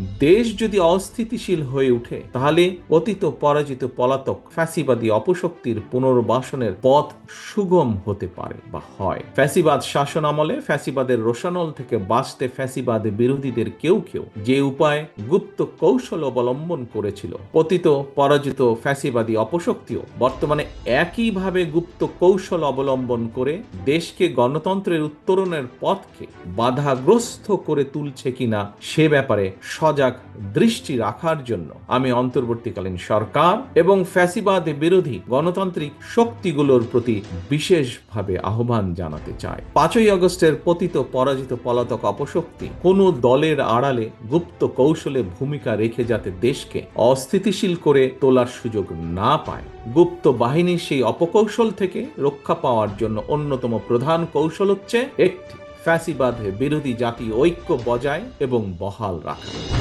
দেশ যদি অস্থিতিশীল হয়ে ওঠে, তাহলে অতীত পরাজিত পলাতক ফ্যাসিবাদী অপশক্তির পুনর্বাসনের পথ সুগম হতে পারে বা হয়। ফ্যাসিবাদ শাসন আমলে ফ্যাসিবাদের রোশানল থেকে বাঁচতে ফ্যাসিবাদ বিরোধীদের কেউ কেউ যে উপায় গুপ্ত কৌশল অবলম্বন করেছিল পতিত পরাজিত ফ্যাসিবাদী অপশক্তিও বর্তমানে একইভাবে গুপ্ত কৌশল অবলম্বন করে দেশকে গণতন্ত্রের উত্তরণের পথকে বাধাগ্রস্ত করে তুলছে কিনা সে ব্যাপারে সজাগ দৃষ্টি রাখার জন্য আমি অন্তর্বর্তীকালীন সরকার এবং ফ্যাসিবাদ বিরোধী গণতান্ত্রিক শক্তিগুলোর প্রতি বিশেষভাবে আহ্বান জানাতে চাই। পাঁচই আগস্টের পতিত পরাজিত পলাতক অপশক্তি কোনো দলের আড়ালে গুপ্ত কৌশলে ভূমিকা রেখে যাতে দেশকে অস্থিতিশীল করে তোলার সুযোগ না পায়। গুপ্ত বাহিনীর সেই অপকৌশল থেকে রক্ষা পাওয়ার জন্য অন্যতম প্রধান কৌশল হচ্ছে একটি ফ্যাসিবাদ বিরোধী জাতি ঐক্য বজায় এবং বহাল রাখা।